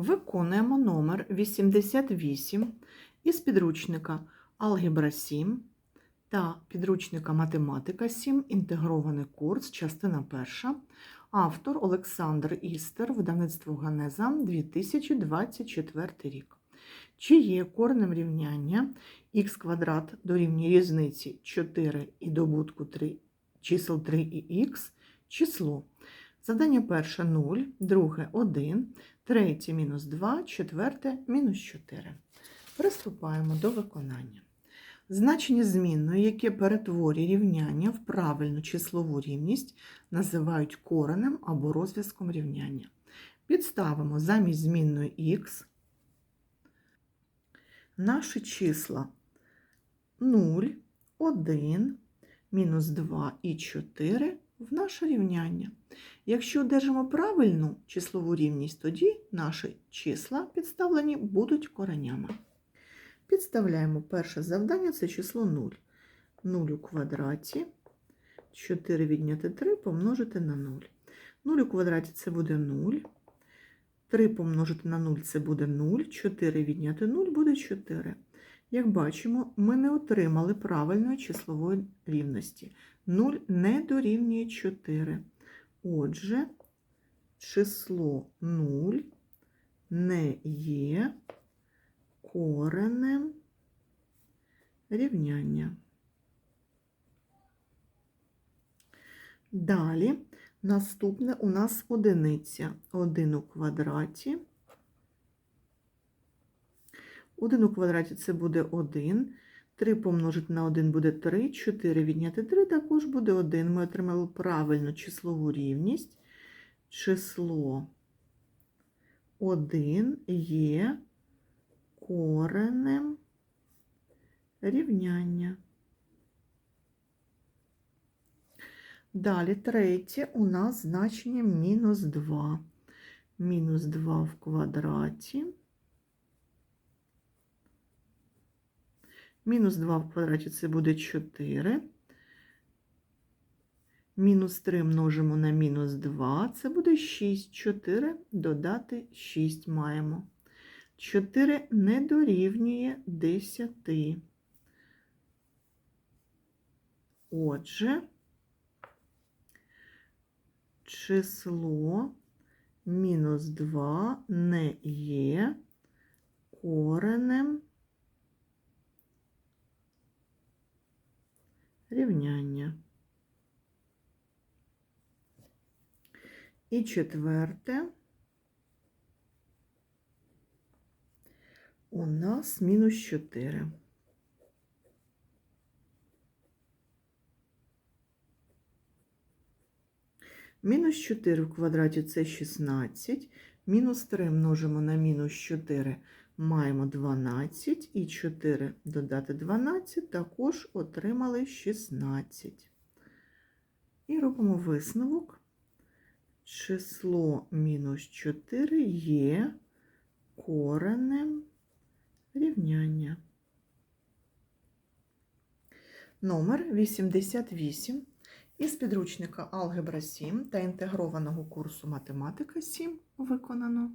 Виконуємо номер 88 із підручника Алгебра 7 та підручника Математика 7. Інтегрований курс, частина 1. Автор Олександр Істер, видавництво Ганеза 2024 рік. Чи є коренем рівняння х квадрат дорівнює різниці 4 і добутку 3, чисел 3 і х число. Завдання перше 0, друге 1, третє мінус 2, четверте мінус 4. Приступаємо до виконання. Значення змінної, яке перетворює рівняння в правильну числову рівність, називають коренем або розв'язком рівняння. Підставимо замість змінної х наші числа 0, 1, мінус 2 і 4 в наше рівняння. Якщо одержимо правильну числову рівність, тоді наші числа підставлені будуть коренями. Підставляємо перше завдання це число 0. 0 у квадраті. 4 відняти 3 помножити на 0. 0 у квадраті це буде 0. 3 помножити на 0 це буде 0. 4 відняти 0 буде 4. Як бачимо, ми не отримали правильної числової рівності. 0 не дорівнює 4. Отже, число 0 не є коренем рівняння. Далі наступне у нас одиниця 1 у квадраті. 1 у квадраті це буде 1. 3 помножити на 1 буде 3, 4 відняти 3 також буде 1. Ми отримали правильну числову рівність. Число 1 є коренем рівняння. Далі третє у нас значення мінус 2. Мінус 2 в квадраті. Мінус 2 в квадраті це буде 4. Мінус 3 множимо на мінус 2, це буде 6. 4 додати 6 маємо. 4 не дорівнює 10. Отже, число мінус 2 не є коренем рівняння. І четверте у нас мінус 4. Мінус 4 в квадраті це 16, мінус 3 множимо на мінус 4, маємо 12, і 4 додати 12, також отримали 16. І робимо висновок. Число мінус 4 є коренем рівняння. Номер 88 із підручника Алгебра 7 та інтегрованого курсу Математика 7 виконано.